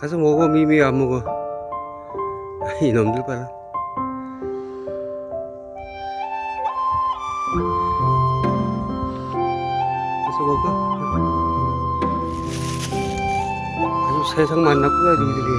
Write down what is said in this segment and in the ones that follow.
가서 먹어 미미. 왜안 먹어. 이놈들 봐라. 가서 먹어. 아주 세상 만났구나 너희들이.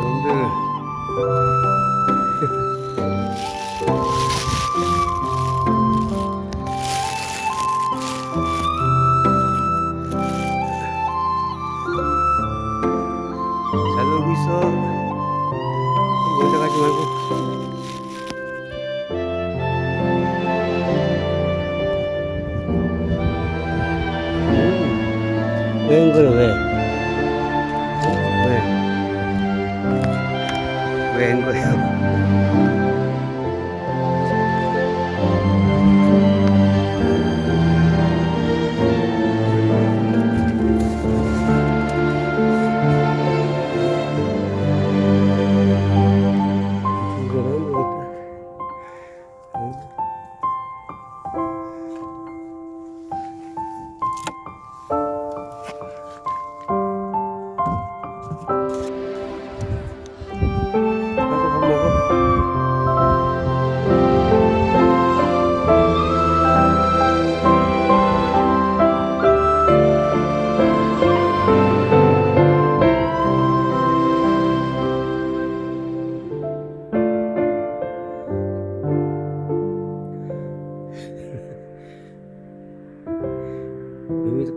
이놈들 왜?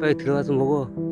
빨리 들어가서 먹어.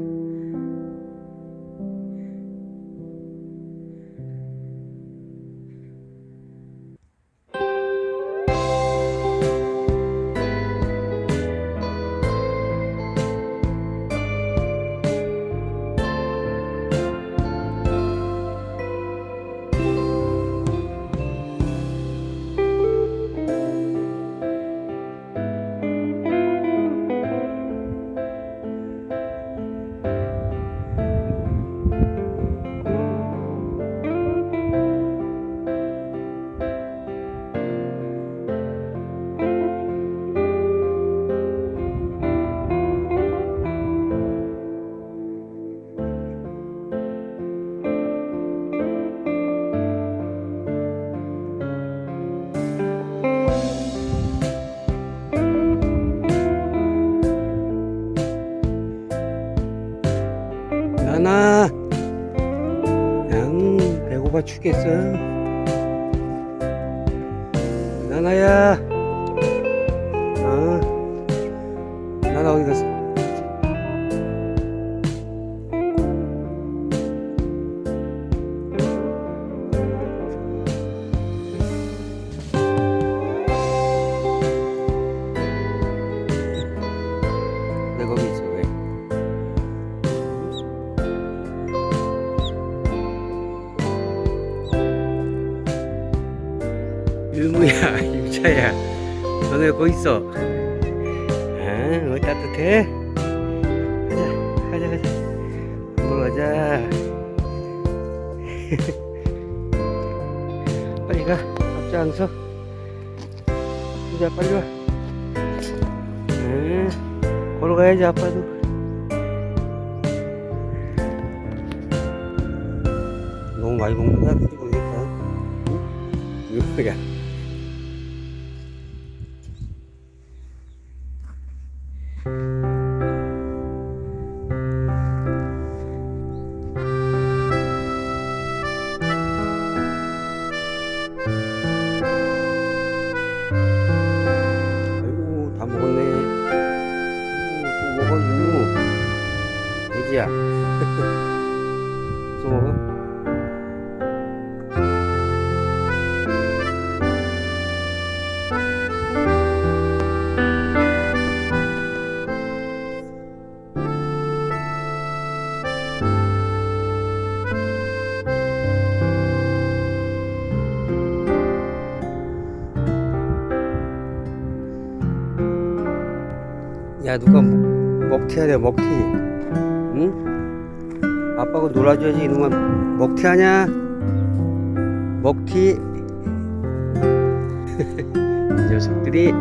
나나, 양 배고파 죽겠어. 나나야, 어, 나나 어디 갔어? 가자. 빨리 가, 앞장서. 이제 빨리 와. 응, 걸어가야지 아빠도. 너무 많이 먹는다, 모르겠다. 응? 이거야. 야 누가 먹- 먹튀 하냐 먹튀. 응? 아빠가 놀아줘야지 이놈아. 먹튀 하냐? 먹튀. 이 녀석들이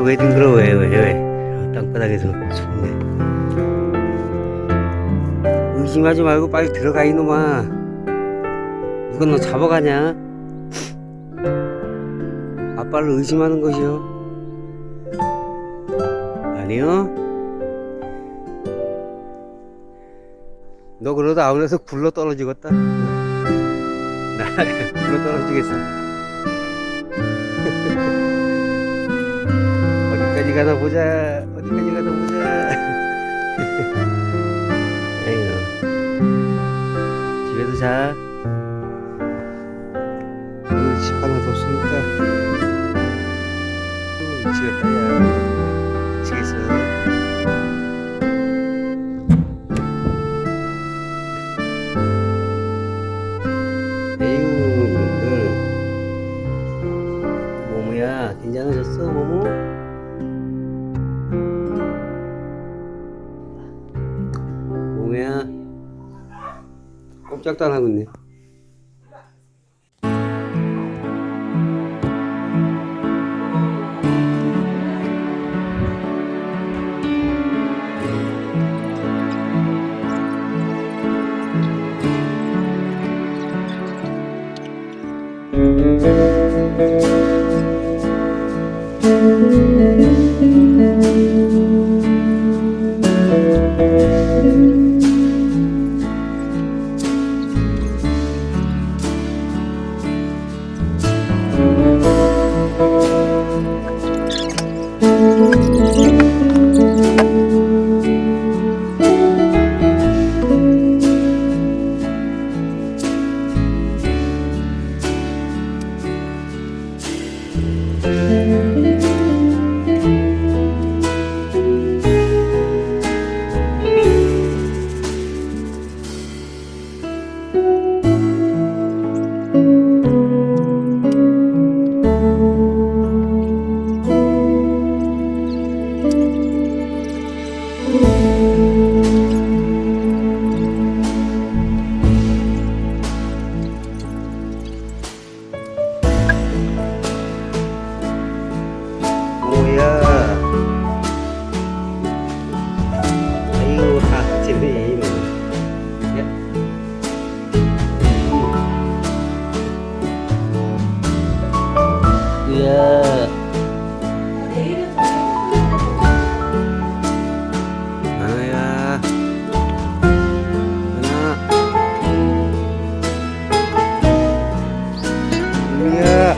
너왜 뒹굴어 왜왜 왜. 땅바닥에서 좋네. 의심하지 말고 빨리 들어가 이놈아. 누가 너 잡아가냐? 아빠를 의심하는 것이요. 아니요. 너 그러다 아울에서 굴러 떨어지겠다. 나 굴러 떨어지겠어 어디까지 가나 보자. 어디까지 가나 보자. 에이구. 집에서 자. 오늘 집 하나 더. 또 미치겠다, 야. 미치겠어. 뭐야? 꼼짝도 안 하고 있네. 야. 하나야. 하나. 유미야.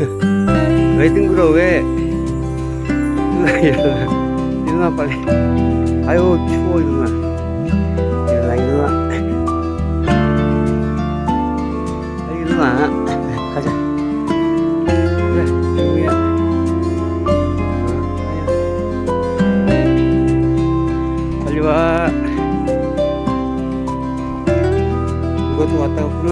왜 둥그러 왜? 일어나 일어나 일어나 빨리. 아유 추워 일어나. 일어나 일어나. 빨리 일어나. 가자. 그래 유미야. 어. 빨리 와. 이것도 왔다 갔구나.